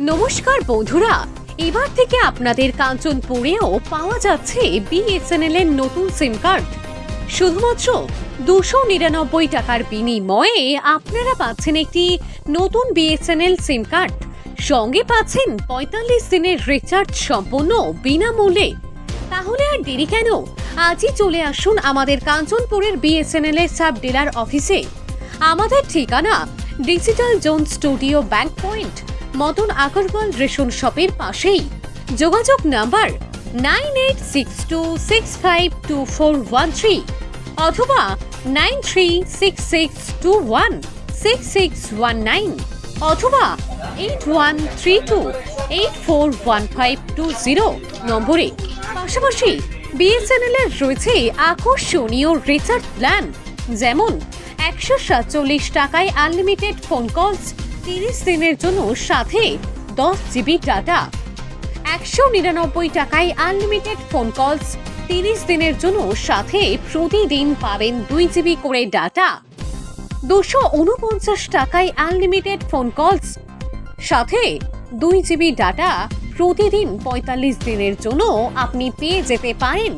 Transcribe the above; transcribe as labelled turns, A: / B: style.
A: নমস্কার বন্ধুরা, এবার থেকে আপনাদের কাঞ্চনপুরেও পাওয়া যাচ্ছে বিএসএনএল এর নতুন সিম কার্ড শুধুমাত্র দুশো নিরানব্বই টাকার বিনিময়ে আপনারা পাচ্ছেন একটি নতুন বিএসএনএল সিম কার্ড সঙ্গে পাচ্ছেন পঁয়তাল্লিশ দিনের রিচার্জ সম্পূর্ণ বিনামূল্যে। তাহলে আর দেরি কেন? আজই চলে আসুন আমাদের কাঞ্চনপুরের বিএসএনএল এর সাব ডিলার অফিসে। আমাদের ঠিকানা digital zone studio bank point Madan Agarwal ration শপের পাশেই। যোগাযোগ number nine eight six two six five two four one three অথবা nine three six six two one six six one nine অথবা eight one three two eight four one five two zero নম্বরে। পাশাপাশি BSNL এর রয়েছে আকর্ষণীয় recharge plan, যেমন একশো সাতচল্লিশ টাকায় আনলিমিটেড ফোন কলস তিরিশ দিনের জন্য সাথে দশ জিবি ডাটা একশো নিরানব্বই টাকায় আনলিমিটেড ফোন কলস তিরিশ দিনের জন্য সাথে প্রতিদিন পাবেন দুই জিবি করে ডাটা দুশো উনপঞ্চাশ টাকায় আনলিমিটেড ফোন কলস সাথে দুই জিবি ডাটা প্রতিদিন পঁয়তাল্লিশ দিনের জন্য আপনি পেয়ে যেতে পারেন।